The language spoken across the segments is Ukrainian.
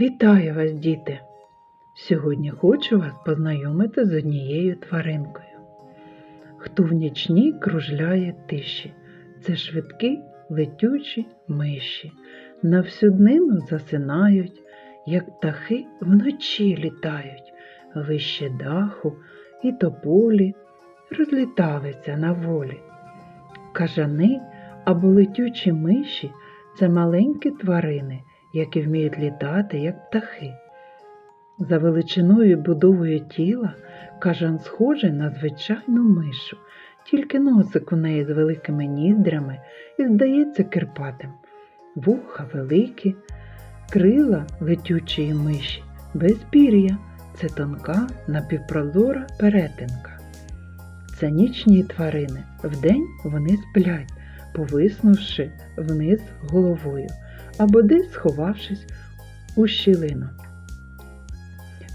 Вітаю вас, діти! Сьогодні хочу вас познайомити з однією тваринкою. Хто в нічній кружляє тиші, це швидкі летючі миші. На всю днину засинають, як птахи вночі літають, вище даху і тополі розліталися на волі. Кажани або летючі миші це маленькі тварини, які вміють літати, як птахи. За величиною і будовою тіла кажан схожий на звичайну мишу, тільки носик у неї з великими ніздрями і здається кирпатим. Вуха великі, крила летючої миші, без пір'я це тонка напівпрозора перетинка. Це нічні тварини. Вдень вони сплять, повиснувши вниз головою або десь сховавшись у щілину.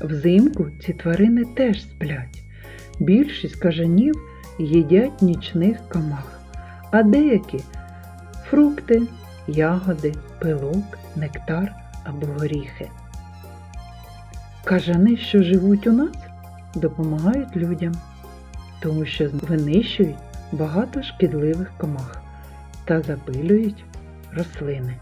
Взимку ці тварини теж сплять. Більшість кажанів їдять нічних комах, а деякі фрукти, ягоди, пилок, нектар або горіхи. Кажани, що живуть у нас, допомагають людям, тому що винищують багато шкідливих комах та запилюють рослини.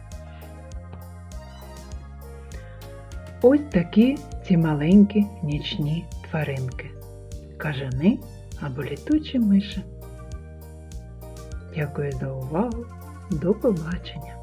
Ось такі ці маленькі нічні тваринки. Кажани або літучі миші. Дякую за увагу. До побачення!